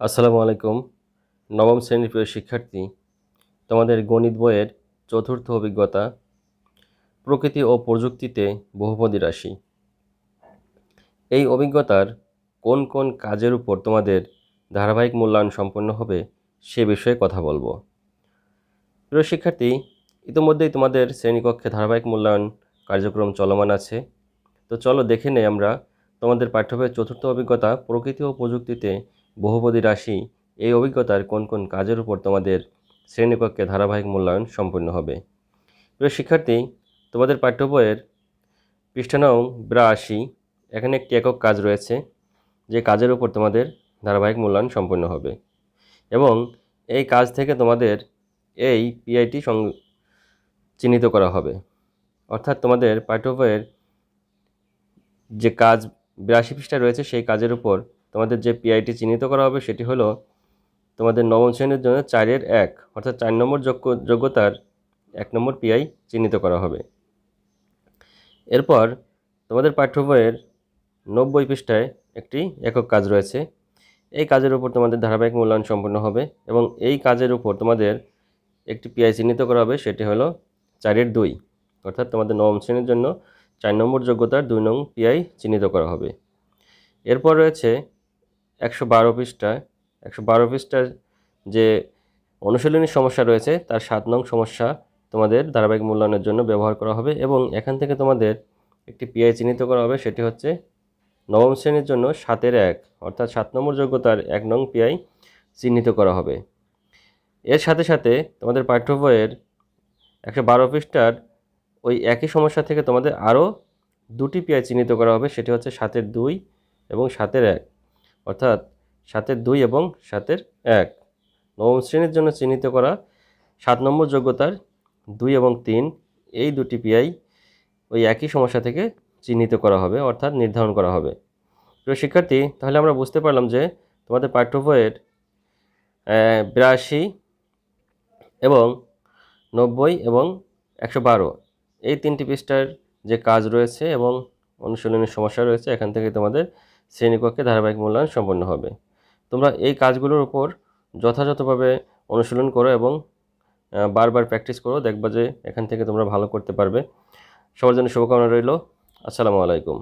আসসালামু আলাইকুম। নবম শ্রেণির প্রিয় শিক্ষার্থী, তোমাদের গণিত বইয়ের চতুর্থ অভিজ্ঞতা, প্রকৃতি ও প্রযুক্তিতে বহুপদী রাশি। এই অভিজ্ঞতার কোন কোন কাজের উপর তোমাদের ধারাবাহিক মূল্যায়ন সম্পন্ন হবে সে বিষয়ে কথা বলব। প্রিয় শিক্ষার্থী, ইতিমধ্যেই তোমাদের শ্রেণীকক্ষে ধারাবাহিক মূল্যায়ন কার্যক্রম চলমান আছে। তো চলো দেখে নেই আমরা তোমাদের পাঠ্যবইয়ের চতুর্থ অভিজ্ঞতা, প্রকৃতি ও প্রযুক্তিতে বহুপদী রাশি এই অভিজ্ঞতার কোন কোন কাজের উপর তোমাদের শ্রেণীকক্ষে ধারাবাহিক মূল্যায়ন সম্পূর্ণ হবে? প্রিয় শিক্ষার্থী, তোমাদের পাঠ্য বইয়ের পৃষ্ঠা বিরাশি, এখানে একটি একক কাজ রয়েছে, যে কাজের উপর তোমাদের ধারাবাহিক মূল্যায়ন সম্পূর্ণ হবে। এবং এই কাজ থেকে তোমাদের এই পিআইটি সং চিহ্নিত করা হবে। অর্থাৎ তোমাদের পাঠ্য বইয়ের যে কাজ, বিরাশি পৃষ্ঠা রয়েছে, সেই কাজের উপর তোমাদের যে পিআইটি চিহ্নিত করা হবে সেটি হলো তোমাদের নবম শ্রেণির জন্য চারের এক, অর্থাৎ চার নম্বর যোগ্য, যোগ্যতার এক নম্বর পিআই চিহ্নিত করা হবে। এরপর তোমাদের পাঠ্য বইয়ের নব্বই পৃষ্ঠায় একটি একক কাজ রয়েছে। এই কাজের উপর তোমাদের ধারাবাহিক মূল্যায়ন সম্পন্ন হবে এবং এই কাজের উপর তোমাদের একটি পিআই চিহ্নিত করা হবে, সেটি হলো চারের দুই, অর্থাৎ তোমাদের নবম শ্রেণির জন্য চার নম্বর যোগ্যতার দুই নং পিআই চিহ্নিত করা হবে। এরপর রয়েছে একশো বারো পৃষ্ঠায়, একশো বারো পৃষ্ঠার যে অনুশীলনী সমস্যা রয়েছে, তার সাত নং সমস্যা তোমাদের ধারাবাহিক মূল্যায়নের জন্য ব্যবহার করা হবে এবং এখান থেকে তোমাদের একটি পিআই চিহ্নিত করা হবে, সেটি হচ্ছে নবম শ্রেণির জন্য সাতের এক, অর্থাৎ সাত নম্বর যোগ্যতার এক নং পিআই চিহ্নিত করা হবে। এর সাথে সাথে তোমাদের পাঠ্য বইয়ের একশো বারো পৃষ্ঠার ওই একই সমস্যা থেকে তোমাদের আরও দুটি পিআই চিহ্নিত করা হবে, সেটি হচ্ছে সাতের দুই এবং সাতের এক। অর্থাৎ সাতের দুই এবং সাতের এক। নবম শ্রেণির জন্য চিহ্নিত করা সাত নম্বর যোগ্যতার দুই এবং তিন, এই দুটি পিআই ওই একই সমস্যা থেকে চিহ্নিত করা হবে, অর্থাৎ নির্ধারণ করা হবে। প্রিয় শিক্ষার্থী, তাহলে আমরা বুঝতে পারলাম যে তোমাদের পাঠ্য বইয়ের বিরাশি এবং নব্বই এবং একশো বারো, এই তিনটি পৃষ্ঠার যে কাজ রয়েছে এবং অনুশীলনের সমস্যা রয়েছে, এখান থেকে তোমাদের শ্রেণীকক্ষে ধারাবাহিক মূল্যায়ন সম্পন্ন হবে। তোমরা এই কাজগুলোর উপর যথাযথভাবে অনুশীলন করো এবং বারবার প্র্যাকটিস করো। দেখবা যে এখান থেকে তোমরা ভালো করতে পারবে। সবার জন্য শুভকামনা রইল। আসসালামু আলাইকুম।